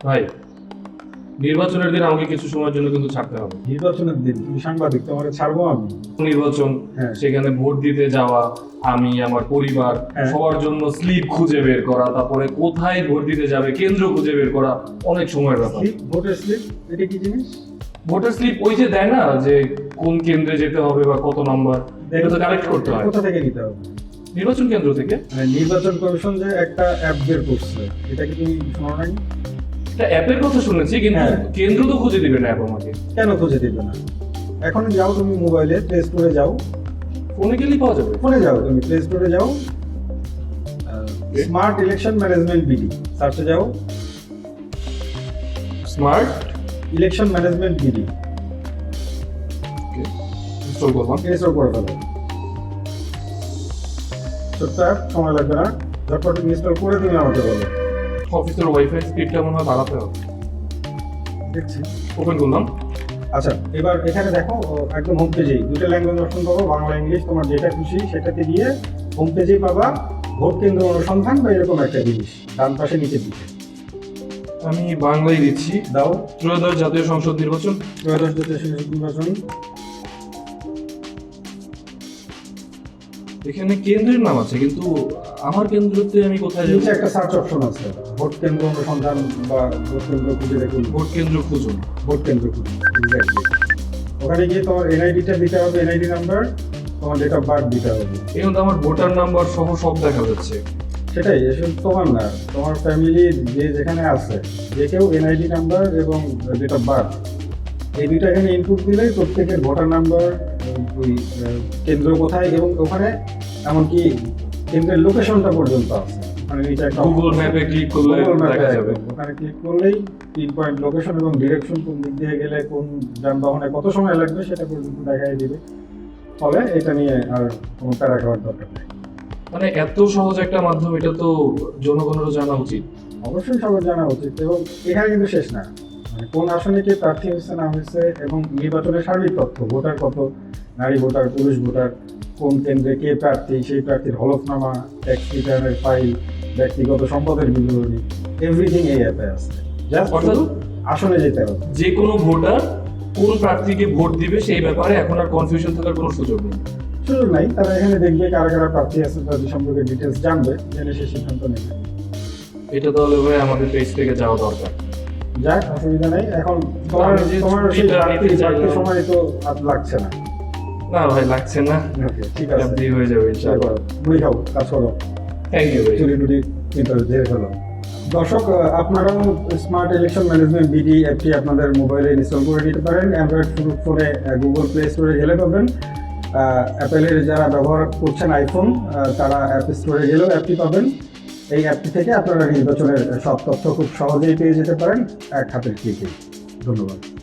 ভাই নির্বাচনের দিন আমাকে কিছু সময়ের জন্য কিন্তু ছাড়তে হবে। নির্বাচনের দিন তুমি সাংবাদিক তোমার ছাড়বো আমি। নির্বাচন হ্যাঁ। সেখানে ভোট দিতে যাওয়া আমি আমার পরিবার হ্যাঁ। সবার জন্য স্লিপ খুঁজে বের করা তারপরে কোথায় ভোট দিতে যাবে কেন্দ্র খুঁজে বের করা অনেক সময়ের ব্যাপার। স্লিপ? ভোটের স্লিপ? এটা কি জিনিস? ভোটার স্লিপ ওই যে দেয় না যে কোন কেন্দ্রে যেতে হবে বা কত নম্বর এটা তো কালেক্ট করতে হয়। কোথা থেকে নিতে হবে? নির্বাচন কেন্দ্র থেকে? মানে নির্বাচন কমিশন যে একটা অ্যাপ বের করছে এটা কি তুমি শোনো নাই? অ্যাপের কথা শুনেছি কিন্তু হ্যাঁ। কেন্দ্র তো খুঁজে দিবে না অ্যাপ আমাকে কেন খুঁজে দিবে না? এখন যাও তুমি মোবাইলে প্লে স্টোরে যাও। ফোনে গেলেই পাওয়া যাবে। ফোনে যাও তুমি প্লে স্টোরে যাও। স্মার্ট ইলেকশন ম্যানেজমেন্ট বিডি সার্চে যাও। Smart election management BD install করলাম। ইনস্টল করে ফেলো। ছোট্ট অ্যাপ সময় লাগবে না। ঝটপট ইনস্টল করে তুমি আমাকে বলো। অফিসের ওয়াইফাই স্পিডটা মনে হয় বাড়াতে হবে। দেখছি। ওপেন করলাম। আচ্ছা এবার এখানে দেখো একদম হোম পেজেই দুটো ল্যাঙ্গুয়েজ অপশন পাবো বাংলা ইংলিশ তোমার যেটা খুশি সেটাতে গিয়ে হোম পেজেই পাবা। ভোট কেন্দ্র অনুসন্ধান বা এরকম একটা জিনিস ডান পাশে নিচের দিকে। আমি বাংলায় দিচ্ছি। দাও। ত্রয়োদশ জাতীয় সংসদ নির্বাচন। ত্রয়োদশ জাতীয় সংসদ নির্বাচন। এখানে কেন্দ্রের নাম আছে কিন্তু আমার কেন্দ্রতে আমি কোথায় যাব? একটা সার্চ অপশন আছে। ভোট কেন্দ্র অনুসন্ধান বা ভোট কেন্দ্র খুঁজে দেখুন। ভোট কেন্দ্র খুঁজুন। ভোট কেন্দ্র খুঁজুন এক্স্যাক্টলি ওখানে গিয়ে তোমার এনআইডিটা দিতে হবে এনআইডি নাম্বার তোমার ডেট অফ বার্থ দিতে হবে। এখন তো আমার ভোটার নাম্বার সহ সব দেখা যাচ্ছে। সেটাই এসব তোমার না তোমার ফ্যামিলি যে যেখানে আছে যে কেউ এনআইডি নাম্বার এবং ডেট অফ বার্থ এই দুইটা এখানে ইনপুট দিলেই প্রত্যেকের ভোটার নাম্বার কেন্দ্র কোথায় এবং ওখানে এমনকি কেন্দ্রের লোকেশনটা পর্যন্ত আছে। ওখানে নিচে গুগল ম্যাপে ক্লিক করলে দেখা যাবে। ওখানে ক্লিক করলেই তিন পয়েন্ট লোকেশন এবং ডিরেকশন কোন দিক দিয়ে গেলে কোন যানবাহনে কত সময় লাগবে সেটা পর্যন্ত দেখাই দিবে। ফলে এটা নিয়ে আর কোনো প্যারা খাওয়ার দরকার নেই। মানে এত সহজ একটা মাধ্যম এটা তো জনগণেরও জানা উচিত। অবশ্যই সবার জানা উচিত এবং এখানে কিন্তু শেষ না। মানে কোন আসনে কে প্রার্থী হয়েছে না হয়েছে এবং নির্বাচনের সার্বিক তথ্য ভোটার কত নারী ভোটার পুরুষ ভোটার কোন কেন্দ্রে কে প্রার্থী সেই প্রার্থীর হলফনামা ট্যাক্স রিটার্নের ফাইল ব্যক্তিগত সম্পদের বিবরণী এভরিথিং এই অ্যাপে আছে। জাস্ট আসনে যেতে হবে। যে কোনো ভোটার কোন প্রার্থীকে ভোট দিবে সেই ব্যাপারে এখন আর কনফিউশন থাকার কোনো সুযোগ নেই। সুযোগ নাই তারা এখানে দেখবে কারা কারা প্রার্থী আছে তাদের সম্পর্কে ডিটেলস জানবে জেনে সে সিদ্ধান্ত নেবে। এটা তাহলে ভাই আমাদের পেজ থেকে যাওয়া দরকার। যাক অসুবিধা নেই। এখন তোমার তোমার সেই। সময় তো আর লাগছে না। না ভাই লাগছে না। ঠিক আছে। হয়ে যাবে ইনশাআল্লাহ। খাও কাজ করো। থ্যাংক ইউ ভাই। চুরি টুরি কিন্তু ফেলো। দর্শক আপনারাও স্মার্ট ইলেকশন ম্যানেজমেন্ট বিডি অ্যাপটি আপনাদের মোবাইলে ইনস্টল করে নিতে পারেন। অ্যান্ড্রয়েড ফোনে গুগল প্লে স্টোরে গেলে পাবেন। অ্যাপেলের যারা ব্যবহার করছেন আইফোন তারা অ্যাপ স্টোরে গেলেও অ্যাপটি পাবেন। এই অ্যাপটি থেকে আপনারা নির্বাচনের সব তথ্য খুব সহজেই পেয়ে যেতে পারেন। এক হাতের ক্লিকে ধন্যবাদ।